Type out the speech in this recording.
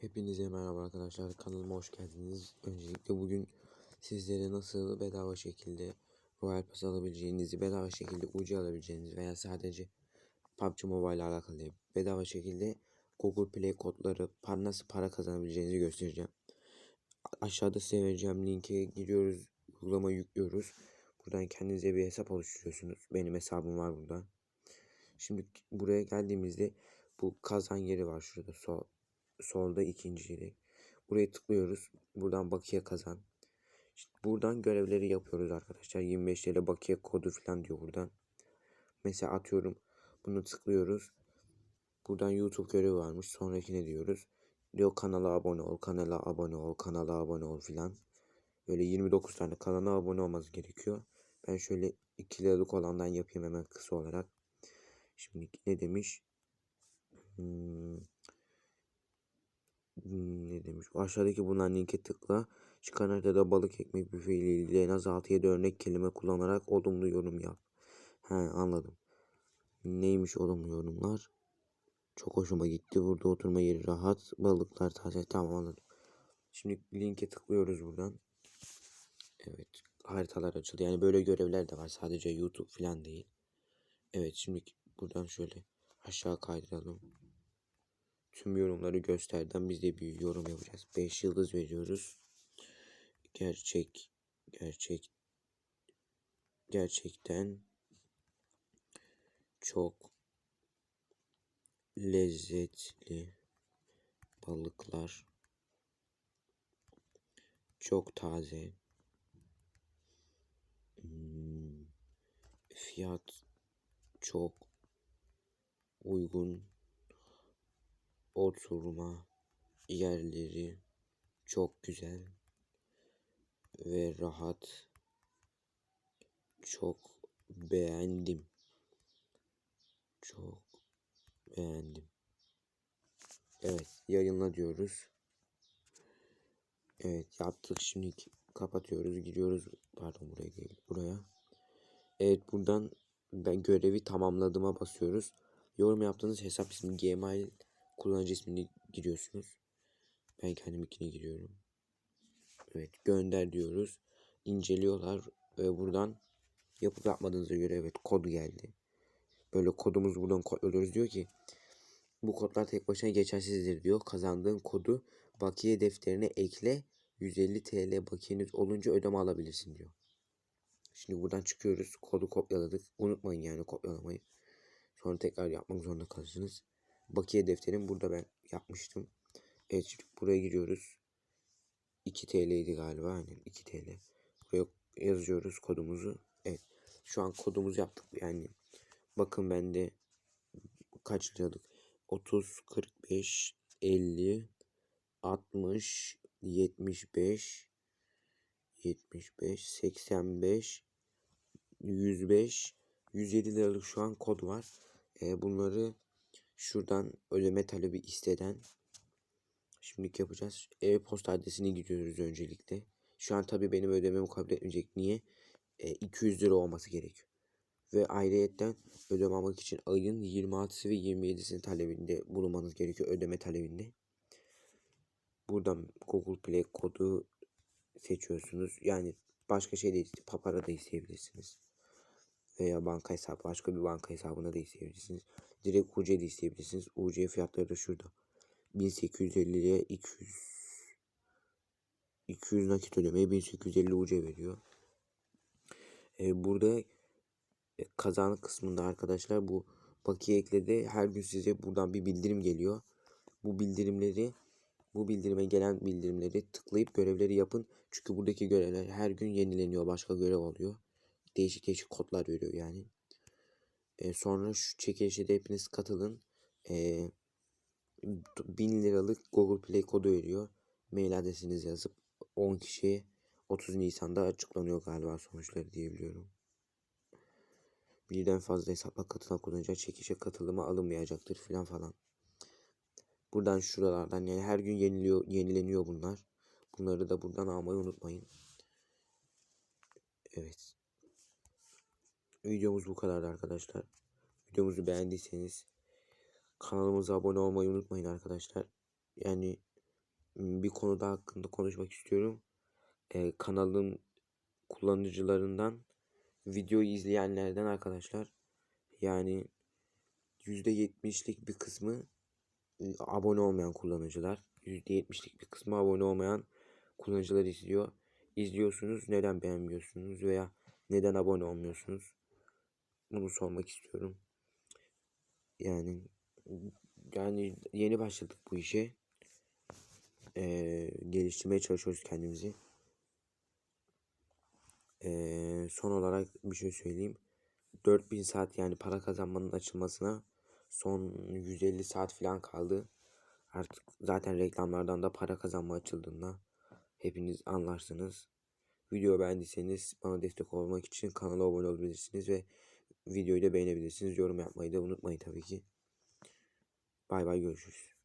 Hepinize merhaba arkadaşlar kanalıma hoş geldiniz. Öncelikle bugün sizlere nasıl bedava şekilde Royal Pass alabileceğinizi, bedava şekilde UC alabileceğiniz veya sadece PUBG Mobile ile alakalı bedava şekilde Google Play kodları nasıl para kazanabileceğinizi göstereceğim. Aşağıda size vereceğim linke giriyoruz, uygulama yüklüyoruz. Buradan kendinize bir hesap oluşturuyorsunuz. Benim hesabım var burada. Şimdi buraya geldiğimizde bu kazan yeri var şurada sol solda ikinci yeri. Buraya tıklıyoruz. Buradan bakiye kazan. İşte buradan görevleri yapıyoruz arkadaşlar. 25 TL bakiye kodu falan diyor buradan. Mesela atıyorum bunu tıklıyoruz. Buradan YouTube görevi varmış. Sonrakine diyoruz. Diyor kanala abone ol, kanala abone ol, kanala abone ol filan. Böyle 29 tane kanala abone olması gerekiyor. Ben şöyle 2 liralık olandan yapayım hemen kısa olarak. Şimdi ne demiş? Hmm. Hmm, ne demiş? Aşağıdaki bulunan linke tıkla. Çıkan haritada balık ekmek büfe ile ilgili en az 6-7 örnek kelime kullanarak olumlu yorum yap. He anladım. Neymiş olumlu yorumlar? Çok hoşuma gitti. Burada oturma yeri rahat. Balıklar taze. Tamam anladım. Şimdi linke tıklıyoruz buradan. Evet. Haritalar açıldı. Yani böyle görevler de var. Sadece YouTube falan değil. Evet şimdi buradan şöyle aşağı kaydıralım. Tüm yorumları gösterden biz de bir yorum yapacağız. 5 yıldız veriyoruz. Gerçek gerçek gerçekten çok lezzetli balıklar çok taze hmm, fiyat çok uygun oturma yerleri çok güzel ve rahat. Çok beğendim. Çok beğendim. Evet, yayınla diyoruz. Evet, yaptık. Şimdi kapatıyoruz, giriyoruz. Pardon buraya buraya. Evet, buradan ben görevi tamamladığıma basıyoruz. Yorum yaptığınız hesap ismi Gmail kullanıcı ismini giriyorsunuz. Ben kendiminkine giriyorum. Evet gönder diyoruz. İnceliyorlar ve buradan yapıp yapmadığınıza göre evet kod geldi. Böyle kodumuz buradan kodluyoruz diyor ki bu kodlar tek başına geçersizdir diyor. Kazandığın kodu bakiye defterine ekle 150 TL bakiyeniz olunca ödeme alabilirsin diyor. Şimdi buradan çıkıyoruz. Kodu kopyaladık. Unutmayın yani kopyalamayı. Sonra tekrar yapmak zorunda kalırsınız. Bakiye defterim burada ben yapmıştım. Evet buraya giriyoruz. 2 TL idi galiba aynen 2 TL. Buraya yazıyoruz kodumuzu. Evet şu an kodumuzu yaptık yani. Bakın bende kaç liralık? 30, 45, 50, 60, 75, 75, 85, 105, 107 liralık şu an kod var. E, bunları Şuradan ödeme talebi isteden şimdilik yapacağız. E-posta adresini gidiyoruz öncelikle. Şu an tabii benim ödememi kabul etmeyecek. Niye? E, 200 lira olması gerekiyor. Ve ayrıyetten ödeme almak için ayın 26'sı ve 27'sinin talebinde bulunmanız gerekiyor. Ödeme talebinde. Buradan Google Play kodu seçiyorsunuz. Yani başka şey değil. Papara da isteyebilirsiniz veya banka hesabı başka bir banka hesabına da isteyebilirsiniz. Direkt UC de isteyebilirsiniz. UC fiyatları da şurada. 1850'ye 200 200 nakit ödemeye 1850 UC veriyor. Ee, burada e, kazanı kısmında arkadaşlar bu bakiye ekledi. Her gün size buradan bir bildirim geliyor. Bu bildirimleri bu bildirime gelen bildirimleri tıklayıp görevleri yapın. Çünkü buradaki görevler her gün yenileniyor. Başka görev oluyor değişik değişik kodlar veriyor yani. E, sonra şu çekilişe de hepiniz katılın. E, 1000 liralık Google Play kodu veriyor. Mail adresinizi yazıp 10 kişiye 30 Nisan'da açıklanıyor galiba sonuçları diyebiliyorum. Birden fazla hesapla katılan kullanıcı çekişe katılıma alınmayacaktır filan falan. Buradan şuralardan yani her gün yeniliyor, yenileniyor bunlar. Bunları da buradan almayı unutmayın. Evet. Videomuz bu kadardı arkadaşlar. Videomuzu beğendiyseniz kanalımıza abone olmayı unutmayın arkadaşlar. Yani bir konuda hakkında konuşmak istiyorum. Ee, kanalın kullanıcılarından videoyu izleyenlerden arkadaşlar yani %70'lik bir kısmı e, abone olmayan kullanıcılar. %70'lik bir kısmı abone olmayan kullanıcılar izliyor. İzliyorsunuz neden beğenmiyorsunuz veya neden abone olmuyorsunuz? Bunu sormak istiyorum. Yani yani yeni başladık bu işe. Ee, geliştirmeye çalışıyoruz kendimizi. Ee, son olarak bir şey söyleyeyim. 4000 saat yani para kazanmanın açılmasına son 150 saat falan kaldı. Artık zaten reklamlardan da para kazanma açıldığında hepiniz anlarsınız. Video beğendiyseniz bana destek olmak için kanala abone olabilirsiniz ve videoyu da beğenebilirsiniz. Yorum yapmayı da unutmayın tabii ki. Bay bay görüşürüz.